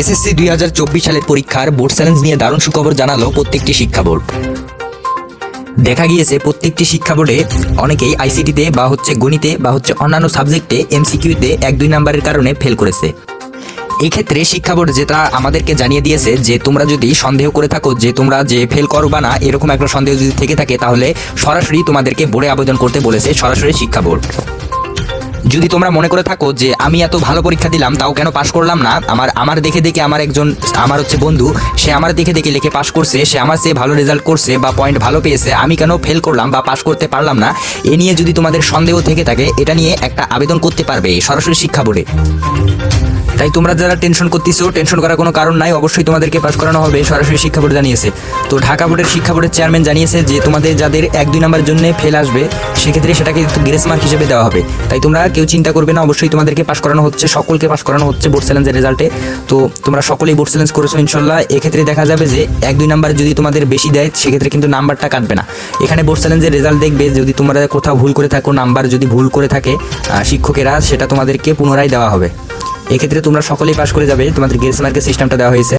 SSC দুই হাজার চব্বিশ সালের পরীক্ষার বোর্ড চ্যালেঞ্জ নিয়ে দারুণ সুখবর জানালো প্রত্যেকটি শিক্ষা বোর্ড। দেখা গিয়েছে প্রত্যেকটি শিক্ষা বোর্ডে অনেকেই আইসিটিতে বা হচ্ছে গণিতে বা হচ্ছে অন্যান্য সাবজেক্টে এমসিকিউতে এক দুই নাম্বারের কারণে ফেল করেছে। এই ক্ষেত্রে শিক্ষা বোর্ড যেটা আমাদেরকে জানিয়ে দিয়েছে যে তোমরা যদি সন্দেহ করে থাকো যে তোমরা যে ফেল করো বা না, এরকম একটা সন্দেহ যদি থেকে থাকে, তাহলে সরাসরি তোমাদেরকে বোর্ডে আবেদন করতে বলেছে সরাসরি শিক্ষা বোর্ড। যদি তোমরা মনে করে থাকো যে আমি এত ভালো পরীক্ষা দিলাম, তাও কেন পাশ করলাম না? আমার আমার দেখে দেখে আমার একজন, আমার হচ্ছে বন্ধু, সে আমার দেখে দেখে লিখে পাশ করছে, সে আমার চেয়ে ভালো রেজাল্ট করছে বা পয়েন্ট ভালো পেয়েছে, আমি কেন ফেল করলাম বা পাশ করতে পারলাম না? এ নিয়ে যদি তোমাদের সন্দেহ থেকে থাকে, এটা নিয়ে একটা আবেদন করতে পারবে সরাসরি শিক্ষা বোর্ডে। তাই তোমরা যারা টেনশন করতেছো টেনশন করার কোনো কারণ নাই, অবশ্যই তোমাদেরকে পাশ করানো হবে, সরাসরি শিক্ষা বোর্ড জানিয়েছে। তো ঢাকা বোর্ডের শিক্ষা বোর্ডের চেয়ারম্যান জানিয়েছে যে, তোমাদের যাদের এক, দুই নাম্বারের জন্য ফেল আসবে, সেক্ষেত্রে সেটাকে গ্রেস মার্ক হিসেবে দেওয়া হবে। তাই তোমরা কেউ চিন্তা করবে না, অবশ্যই তোমাদেরকে পাশ করানো হচ্ছে, সকলকে পাশ করানো হচ্ছে বোর্ড চ্যালেঞ্জের রেজাল্টে তো তোমরা সকলেই বোর্ড চ্যালেঞ্জ করেছ ইনশাল্লাহ এক্ষেত্রে দেখা যাবে যে, এক, দুই নাম্বার যদি তোমাদের বেশি দেয়, সেক্ষেত্রে কিন্তু নাম্বারটা কাটবে না। এখানে বোর্ড চ্যালেঞ্জের রেজাল্ট দেখবে, যদি তোমরা কোথাও ভুল করে থাকো নাম্বার যদি ভুল করে থাকে শিক্ষকেরা, সেটা তোমাদেরকে পুনরায় দেওয়া হবে। এক্ষেত্রে তোমরা সকলেই পাশ করে যাবে। তোমাদের গ্রেস মার্কের সিস্টেমটা দেওয়া হয়েছে।